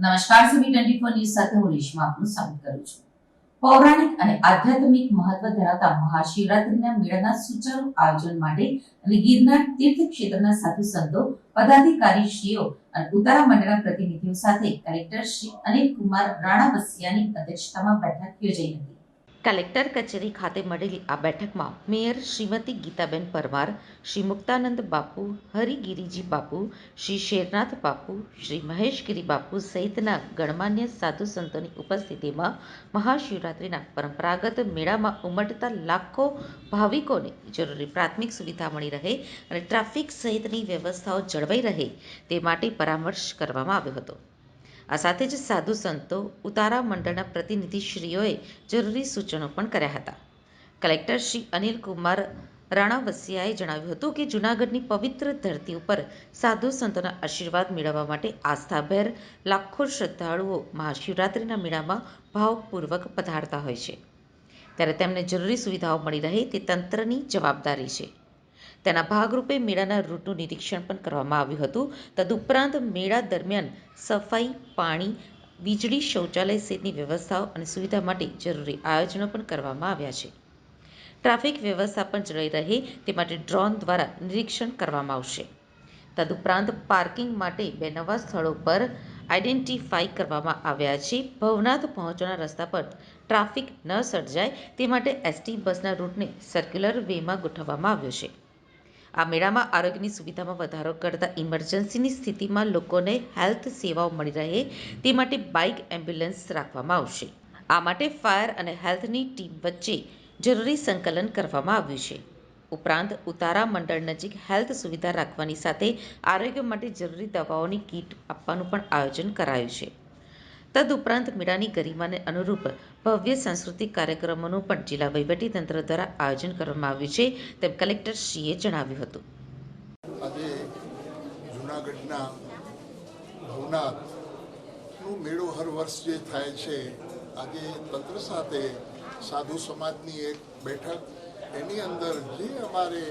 નમસ્કાર CB twenty news સાથે હું રેશમા આપનું સ્વાગત કરું છું. પૌરાણિક અને આધ્યાત્મિક મહત્વ ધરાવતા મહાશિવરાત્રિના મેળાના સુચારુ આયોજન માટે અને ગિરનાર તીર્થ ક્ષેત્રના સાધુ સંતો, પદાધિકારીશ્રીઓ અને ઉતારા મંડળના પ્રતિનિધિઓ સાથે કલેક્ટર શ્રી અનિલ કુમાર રાણા બસિયાની અધ્યક્ષતામાં બેઠક યોજાઈ હતી. કલેક્ટર કચેરી ખાતે મળેલી આ બેઠકમાં મેયર શ્રીમતી ગીતાબેન પરમાર, શ્રી મુક્તાનંદ બાપુ, હરિગીરીજી બાપુ, શ્રી શેરનાથ બાપુ, શ્રી મહેશગીરી બાપુ સહિતના ગણમાન્ય સાધુ સંતોની ઉપસ્થિતિમાં મહાશિવરાત્રિના પરંપરાગત મેળામાં ઉમટતા લાખો ભાવિકોને જરૂરી પ્રાથમિક સુવિધા મળી રહે અને ટ્રાફિક સહિતની વ્યવસ્થાઓ જળવાઈ રહે તે માટે પરામર્શ કરવામાં આવ્યો હતો. આ સાથે જ સાધુ સંતો, ઉતારા મંડળના પ્રતિનિધિશ્રીઓએ જરૂરી સૂચનો પણ કર્યા હતા. કલેક્ટર શ્રી અનિલ કુમાર રાણાવસિયાએ જણાવ્યું હતું કે જૂનાગઢની પવિત્ર ધરતી ઉપર સાધુ સંતોના આશીર્વાદ મેળવવા માટે આસ્થાભેર લાખો શ્રદ્ધાળુઓ મહાશિવરાત્રિના મેળામાં ભાવપૂર્વક પધારતા હોય છે. ત્યારે તેમને જરૂરી સુવિધાઓ મળી રહે તે તંત્રની જવાબદારી છે. તેના ભાગરૂપે મેળાના રૂટનું નિરીક્ષણ પણ કરવામાં આવ્યું હતું. તદુપરાંત મેળા દરમિયાન સફાઈ, પાણી, વીજળી શૌચાલય સહિતની વ્યવસ્થાઓ અને સુવિધા માટે જરૂરી આયોજનો પણ કરવામાં આવ્યા છે. ટ્રાફિક વ્યવસ્થા પણ જળવાઈ રહે તે માટે ડ્રોન દ્વારા નિરીક્ષણ કરવામાં આવશે. તદુપરાંત પાર્કિંગ માટે બે નવા સ્થળો પર આઈડેન્ટિફાઈ કરવામાં આવ્યા છે. ભવનાથ પહોંચવાના રસ્તા પર ટ્રાફિક ન સર્જાય તે માટે એસટી બસના રૂટને સર્ક્યુલર વેમાં ગોઠવવામાં આવ્યો છે. આ મેળામાં આરોગ્યની સુવિધામાં વધારો કરતા ઇમરજન્સીની સ્થિતિમાં લોકોને હેલ્થ સેવાઓ મળી રહે તે માટે બાઇક એમ્બ્યુલન્સ રાખવામાં આવશે. આ માટે ફાયર અને હેલ્થની ટીમ વચ્ચે જરૂરી સંકલન કરવામાં આવ્યું છે. ઉપરાંત, ઉતારા મંડળ નજીક હેલ્થ સુવિધા રાખવાની સાથે આરોગ્ય માટે જરૂરી દવાઓની કીટ આપવાનું પણ આયોજન કરાયું છે. તદુપરાંત મેળાની ગરિમાને અનુરૂપ ભવ્ય સાંસ્કૃતિક કાર્યક્રમોનું પણ જિલ્લા વહીવટીતંત્ર દ્વારા આયોજન કરવામાં આવ્યું છે તેમ કલેક્ટરશ્રીએ જણાવ્યું હતું. આજે જૂનાગઢના ભવનાથનો મેળો હર વર્ષ જે થાય છે, આજે તંત્ર સાથે સાધુ સમાજની એક બેઠક, એની અંદર જે અમારે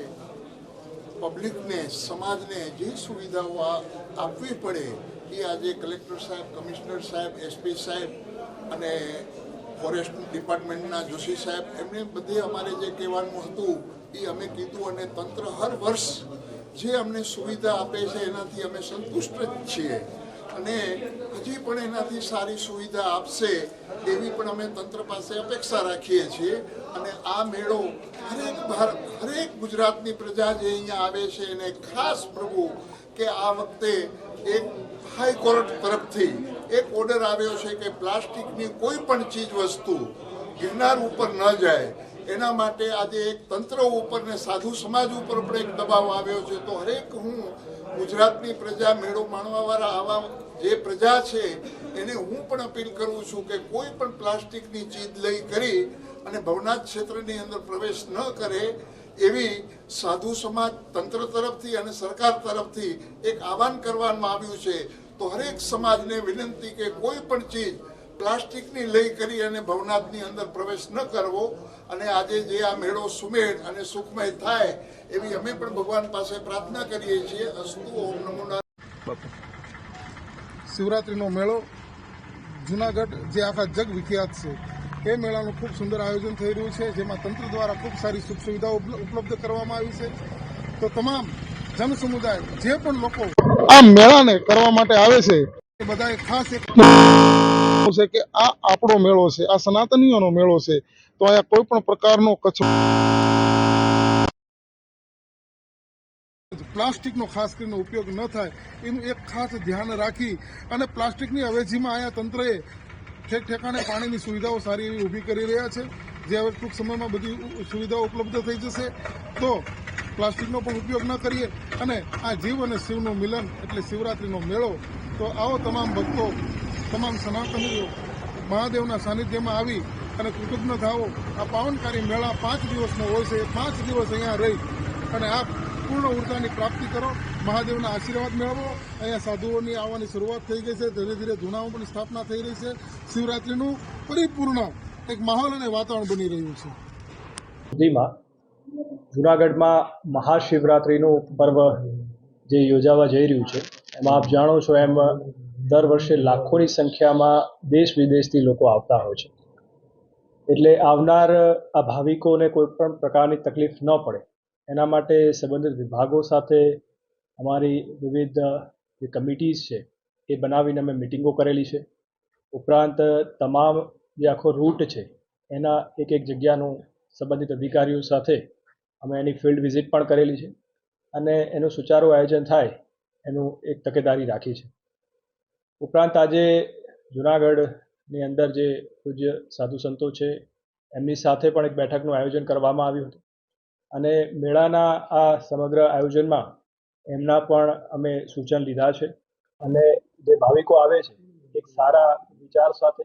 પબ્લિકને, સમાજને જે સુવિધાઓ આપવી પડે એ આજે કલેક્ટર સાહેબ, કમિશનર સાહેબ એસપી સાહેબ અને ફોરેસ્ટ ડિપાર્ટમેન્ટના જોશી સાહેબ, એમને બધે અમારે જે કહેવાનું હતું, એ અમે કીધું અને તંત્ર હર વર્ષ જે અમને સુવિધા આપે છે, એનાથી અમે સંતુષ્ટ જ છીએ. અને હજી પણ એનાથી સારી સુવિધા આપશે, એવી પણ અમે તંત્ર પાસે અપેક્ષા રાખીએ છીએ. અને આ મેળો હરેક ભારત હરેક ગુજરાતની પ્રજા જે અહીંયા આવે છે, એને ખાસ પ્રભુ કે આ વખતે એક હાઈકોર્ટ તરફથી એક ઓર્ડર આવ્યો છે કે પ્લાસ્ટિકની કોઈ પણ ચીજ વસ્તુ ગિરનાર ઉપર ન જાય, એના માટે આજે એક તંત્ર ઉપર ને સાધુ સમાજ ઉપર પણ એક દબાવ આવ્યો છે. તો હરેક હું ગુજરાતની પ્રજા, મેળો માણવાવાળા આવા જે પ્રજા છે, એને હું પણ અપીલ કરું છું કે કોઈ પણ પ્લાસ્ટિકની ચીજ લઈ કરી અને ભવનાથ ક્ષેત્રની અંદર પ્રવેશ ન કરે એવી સાધુ સમાજ તંત્ર તરફથી અને સરકાર તરફથી એક આહવાન કરવામાં આવ્યું છે, તો હરેક સમાજને વિનંતી કે કોઈ પણ ચીજ પ્લાસ્ટિકની લઈ કરી અને ભવનાથની અંદર પ્રવેશ ન કરવો અને આજે જે આ મેળો સુમેળ અને સુખમય થાય એવી અમે પણ ભગવાન પાસે પ્રાર્થના કરીએ છીએ અસ્તુ ઓમ નમો. શિવરાત્રિનો મેળો જુનાગઢ જે આખા જગ વિખ્યાત છે એ મેળાનું ખૂબ સુંદર આયોજન થઈ રહ્યું છે, જેમાં તંત્ર દ્વારા ખૂબ સારી સુખ સુવિધાઓ ઉપલબ્ધ કરવામાં આવી છે. તો તમામ જન સમુદાય, જે પણ લોકો આ મેળાને કરવા માટે આવે છે, એ બધાએ ખાસ એક છે કે આ આપણો મેળો છે, આ સનાતનીઓનો મેળો છે. તો અહીંયા કોઈ પણ પ્રકારનો કચરો પ્લાસ્ટિકનો ખાસ કરીને ઉપયોગ ન થાય, એનું એક ખાસ ધ્યાન રાખી અને પ્લાસ્ટિકની અવેજીમાં અહીંયા તંત્રએ ઠેક ઠેકાણે પાણીની સુવિધાઓ સારી એવી ઊભી કરી રહ્યા છે. જે હવે ટૂંક સમયમાં બધી સુવિધાઓ ઉપલબ્ધ થઈ જશે. તો પ્લાસ્ટિકનો પણ ઉપયોગ ન કરીએ અને આ જીવ અને શિવનું મિલન એટલે શિવરાત્રિનો મેળો. તો આવો તમામ ભક્તો, તમામ સનાતનીઓ મહાદેવના સાનિધ્યમાં આવી અને કૃતજ્ઞ થાવો આ પાવનકારી મેળા પાંચ દિવસનો હોય છે. પાંચ દિવસ અહીંયા રહી અને આ પૂર્ણ ઉર્જાની પ્રાપ્તિ કરો, મહાદેવના આશીર્વાદ મેળવો. અહીંયા સાધુઓની આવવાની શરૂઆત થઈ ગઈ છે. ધીરે ધીરે જૂનાઓની સ્થાપના થઈ રહી છે. શિવરાત્રિનું પરિપૂર્ણ એક માહોલ અને વાતાવરણ બની રહ્યું છે. સુધીમાં જૂનાગઢમાં મહાશિવરાત્રિનું પર્વ જે યોજાવા જઈ રહ્યું છે, એમાં આપ જાણો છો એમ દર વર્ષે લાખોની સંખ્યામાં દેશ વિદેશથી લોકો આવતા હોય છે. એટલે આવનાર આ ભાવિકોને કોઈ પણ પ્રકારની તકલીફ ન પડે. એના માટે સંબંધિત વિભાગો સાથે અમારી વિવિધ જે કમિટીઝ છે, એ બનાવીને અમે મિટિંગો કરેલી છે. ઉપરાંત તમામ જે આખો રૂટ છે, એના એક એક જગ્યાનું સંબંધિત અધિકારીઓ સાથે અમે એની ફિલ્ડ વિઝિટ પણ કરેલી છે અને એનું સુચારું આયોજન થાય, એનું એક તકેદારી રાખી છે. ઉપરાંત આજે જુનાગઢની અંદર જે પૂજ્ય સાધુ સંતો છે, એમની સાથે પણ એક બેઠકનું આયોજન કરવામાં આવ્યું હતું. અને મેળાના આ સમગ્ર આયોજનમાં એમના પણ અમે સૂચન લીધા છે. અને જે ભાવિકો આવે છે, એક સારા વિચાર સાથે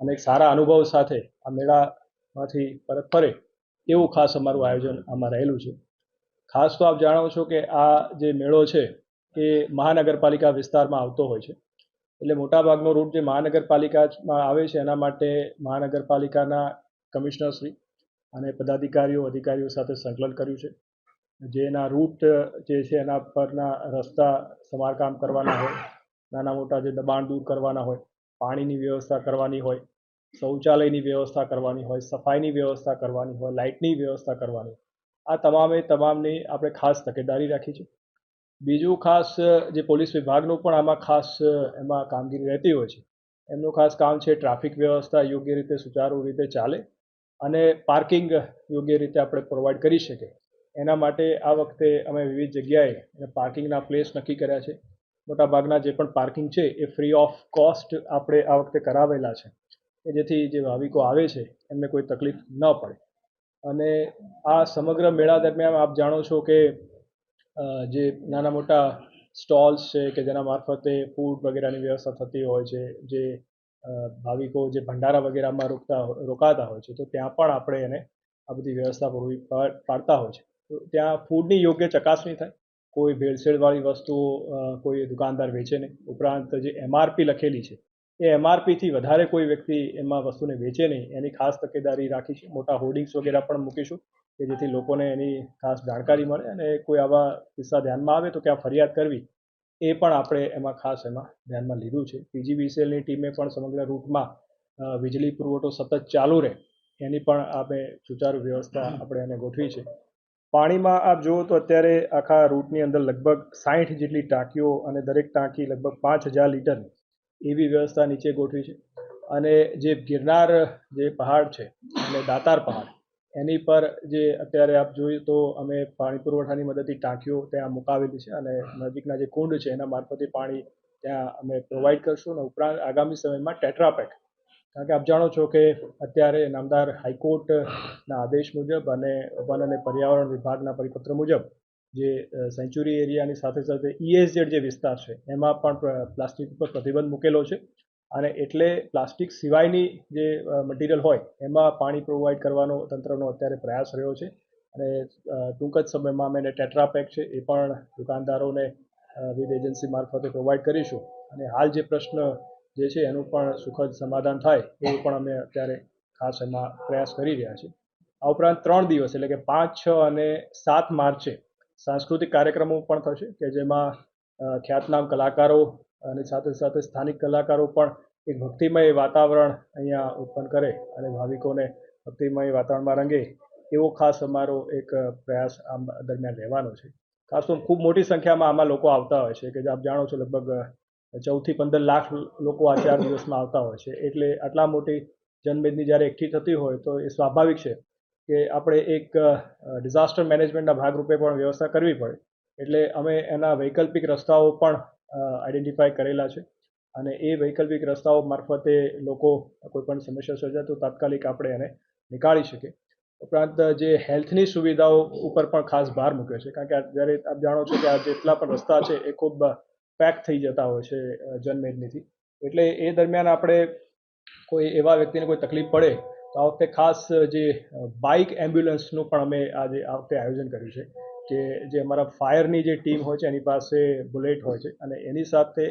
અને એક સારા અનુભવ સાથે આ મેળામાંથી પરત ફરે એવું ખાસ અમારું આયોજન આમાં રહેલું છે. ખાસ તો આપ જાણો છો કે આ જે મેળો છે, એ મહાનગરપાલિકા વિસ્તારમાં આવતો હોય છે. એટલે મોટાભાગનો રૂટ જે મહાનગરપાલિકામાં આવે છે, એના માટે મહાનગરપાલિકાના કમિશનરશ્રી અને પદાધિકારીઓ, અધિકારીઓ સાથે સંકલન કર્યું છે. જેના રૂટ જે છે એના પરના રસ્તા સમારકામ કરવાના હોય, નાના મોટા જે દબાણ દૂર કરવાના હોય, પાણીની વ્યવસ્થા કરવાની હોય, શૌચાલયની વ્યવસ્થા કરવાની હોય, સફાઈની વ્યવસ્થા કરવાની હોય, લાઇટની વ્યવસ્થા કરવાની આ તમામે તમામની આપણે ખાસ તકેદારી રાખી છે. બીજું ખાસ, જે પોલીસ વિભાગનું પણ આમાં ખાસ, એમાં કામગીરી રહેતી હોય છે. એમનું ખાસ કામ છે ટ્રાફિક વ્યવસ્થા, યોગ્ય રીતે સુચારુ રીતે ચાલે. અને પાર્કિંગ યોગ્ય રીતે આપણે પ્રોવાઈડ કરી શકીએ. એના માટે આ વખતે અમે વિવિધ જગ્યાએ પાર્કિંગના પ્લેસ નક્કી કર્યા છે. મોટાભાગના જે પણ પાર્કિંગ છે એ ફ્રી ઓફ કોસ્ટ આપણે આ વખતે કરાવેલા છે. કે જેથી જે ભાવિકો આવે છે એમને કોઈ તકલીફ ન પડે. અને આ સમગ્ર મેળા દરમિયાન આપ જાણો છો કે જે નાના મોટા સ્ટોલ્સ છે કે જેના મારફતે ફૂડ વગેરેની વ્યવસ્થા થતી હોય છે, જે ભાવિકો જે ભંડારા વગેરેમાં રોકતા રોકાતા હોય છે, તો ત્યાં પણ આપણે એને આ બધી વ્યવસ્થા પૂરી પાડ- પાડતા હોય છે. તો ત્યાં ફૂડની યોગ્ય ચકાસણી થાય. કોઈ ભેળસેળવાળી વસ્તુઓ કોઈ દુકાનદાર વેચે નહીં. ઉપરાંત જે એમઆરપી લખેલી છે, એ એમઆરપીથી વધારે કોઈ વ્યક્તિ એમાં વસ્તુને વેચે નહીં. એની ખાસ તકેદારી રાખી છે. મોટા હોર્ડિંગ્સ વગેરે પણ મૂકીશું, કે જેથી લોકોને એની ખાસ જાણકારી મળે અને કોઈ આવા કિસ્સા ધ્યાનમાં આવે તો ક્યાં ફરિયાદ કરવી એ પણ આપણે એમાં ખાસ એમાં ધ્યાનમાં લીધું છે. પીજીવીસીએલની ટીમે પણ સમગ્ર રૂટમાં વીજળી પુરવઠો સતત ચાલુ રહે એની પણ આપણે સુચારુ વ્યવસ્થા આપણે એને ગોઠવી છે. પાણીમાં આપ જુઓ તો અત્યારે આખા રૂટની અંદર લગભગ સાઠ જેટલી ટાંકીઓ અને દરેક ટાંકી લગભગ પાંચ હજાર લીટર એવી વ્યવસ્થા નીચે ગોઠવી છે. અને જે ગિરનાર જે પહાડ છે અને દાતાર પહાડ એની પર જે અત્યારે આપ જોઈએ તો અમે પાણી પુરવઠાની મદદથી ટાંકીઓ ત્યાં મુકાવેલી છે અને નજીકના જે કુંડ છે એના મારફતે પાણી ત્યાં અમે પ્રોવાઈડ કરશું અને ઉપરાંત આગામી સમયમાં ટેટ્રાપેક કારણ કે આપ જાણો છો કે અત્યારે નામદાર હાઈકોર્ટના આદેશ મુજબ અને વન અને પર્યાવરણ વિભાગના પરિપત્ર મુજબ જે સેન્ચુરી એરિયાની સાથે સાથે ઈએસજેડ જે વિસ્તાર છે, એમાં પણ પ્લાસ્ટિક ઉપર પ્રતિબંધ મૂકેલો છે. અને એટલે પ્લાસ્ટિક સિવાયની જે મટીરિયલ હોય, એમાં પાણી પ્રોવાઈડ કરવાનો તંત્રનો અત્યારે પ્રયાસ રહ્યો છે. અને ટૂંક જ સમયમાં અમે એને ટેટ્રાપેક છે, એ પણ દુકાનદારોને વિવિધ એજન્સી મારફતે પ્રોવાઈડ કરીશું. અને હાલ જે પ્રશ્ન જે છે, એનું પણ સુખદ સમાધાન થાય, એવું પણ અમે અત્યારે ખાસ એમાં પ્રયાસ કરી રહ્યા છીએ. આ ઉપરાંત ત્રણ દિવસ, એટલે કે પાંચ, છ અને સાત માર્ચે સાંસ્કૃતિક કાર્યક્રમો પણ થશે, કે જેમાં ખ્યાતનામ કલાકારો અને સાથે સાથે સ્થાનિક કલાકારો પણ એક ભક્તિમય વાતાવરણ અહીંયા ઉત્પન્ન કરે અને ભાવિકોને ભક્તિમય વાતાવરણમાં રંગે, એવો ખાસ અમારો એક પ્રયાસ આમ દરમિયાન રહેવાનો છે. ખાસ તો ખૂબ મોટી સંખ્યામાં આમાં લોકો આવતા હોય છે, કે આપ જાણો છો લગભગ ચૌદથી પંદર લાખ લોકો આ ચાર દિવસમાં આવતા હોય છે. એટલે આટલા મોટી જનમેદની જ્યારે એકઠી થતી હોય તો એ સ્વાભાવિક છે કે આપણે એક ડિઝાસ્ટર મેનેજમેન્ટના ભાગરૂપે પણ વ્યવસ્થા કરવી પડે. એટલે અમે એના વૈકલ્પિક રસ્તાઓ પણ આઈડેન્ટિફાઈ કરેલા છે. અને એ વૈકલ્પિક રસ્તાઓ મારફતે લોકો કોઈપણ સમસ્યા સર્જાય તો તાત્કાલિક આપણે એને નીકાળી શકીએ. ઉપરાંત જે હેલ્થની સુવિધાઓ ઉપર પણ ખાસ ભાર મૂક્યો છે. કારણ કે જ્યારે આપ જાણો છો કે આ જેટલા પણ રસ્તા છે એ ખૂબ પેક થઈ જતા હોય છે જનમેદનીથી. એટલે એ દરમિયાન આપણે કોઈ એવા વ્યક્તિને કોઈ તકલીફ પડે તો આ વખતે ખાસ જે બાઇક એમ્બ્યુલન્સનું પણ અમે આજે આ વખતે આયોજન કર્યું છે. કે જે અમારા ફાયરની જે ટીમ હોય છે, એની પાસે બુલેટ હોય છે. અને એની સાથે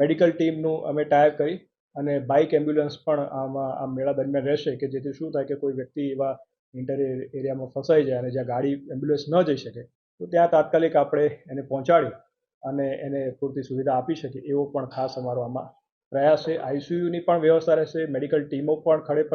મેડિકલ ટીમનું અમે ટાયર કરી અને બાઇક એમ્બ્યુલન્સ પણ આમાં આ મેળા દરમિયાન રહેશે કે જેથી શું થાય કે કોઈ વ્યક્તિ એવા ઇન્ટર એરિયામાં ફસાઈ જાય અને જ્યાં ગાડી એમ્બ્યુલન્સ ન જઈ શકે, તો ત્યાં તાત્કાલિક આપણે એને પહોંચાડી અને એને પૂરતી સુવિધા આપી શકીએ એવો પણ ખાસ અમારો આમાં પ્રયાસ છે. આઈસીયુની પણ વ્યવસ્થા રહેશે, મેડિકલ ટીમો પણ ખડે